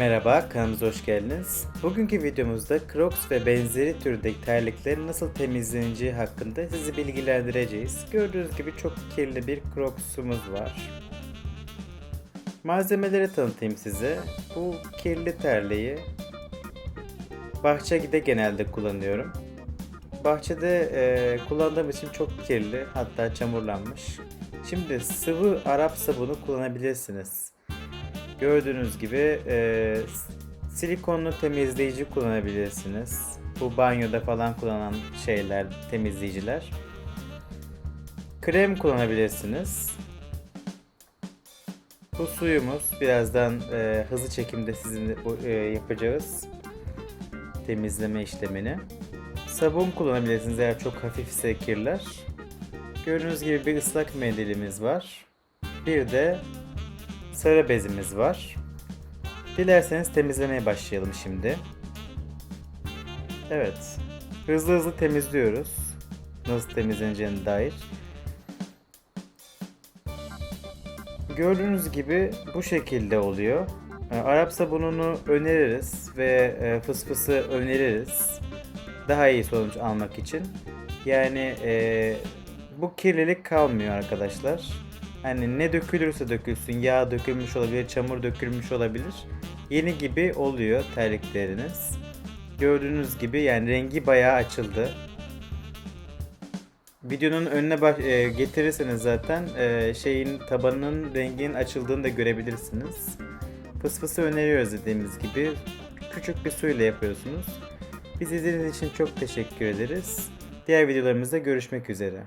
Merhaba, kanalımıza hoş geldiniz. Bugünkü videomuzda Crocs ve benzeri türdeki terliklerin nasıl temizleneceği hakkında sizi bilgilendireceğiz. Gördüğünüz gibi çok kirli bir Crocs'umuz var. Malzemeleri tanıtayım size. Bu kirli terliği bahçede genelde kullanıyorum. Bahçede e, kullandığım için çok kirli, hatta çamurlanmış. Şimdi sıvı Arap sabunu kullanabilirsiniz. Gördüğünüz gibi e, silikonlu temizleyici kullanabilirsiniz. Bu banyoda falan kullanılan şeyler, temizleyiciler. Krem kullanabilirsiniz. Bu suyumuz birazdan e, hızlı çekimde sizinle e, yapacağız temizleme işlemini. Sabun kullanabilirsiniz eğer çok hafifse kirler. Gördüğünüz gibi bir ıslak mendilimiz var. Bir de sarı bezimiz var. Dilerseniz temizlemeye başlayalım şimdi. Evet. Hızlı hızlı temizliyoruz. Nasıl temizleneceğine dair. Gördüğünüz gibi bu şekilde oluyor. E, Arap sabununu öneririz ve e, fısfısı öneririz. Daha iyi sonuç almak için. Yani e, bu kirlilik kalmıyor arkadaşlar. Hani ne dökülürse dökülsün, yağ dökülmüş olabilir, çamur dökülmüş olabilir. Yeni gibi oluyor terlikleriniz. Gördüğünüz gibi yani rengi bayağı açıldı. Videonun önüne baş- e, getirirseniz zaten e, şeyin tabanının renginin açıldığını da görebilirsiniz. Fısfısı öneriyoruz dediğimiz gibi. Küçük bir suyla yapıyorsunuz. Biz izlediğiniz için çok teşekkür ederiz. Diğer videolarımızda görüşmek üzere.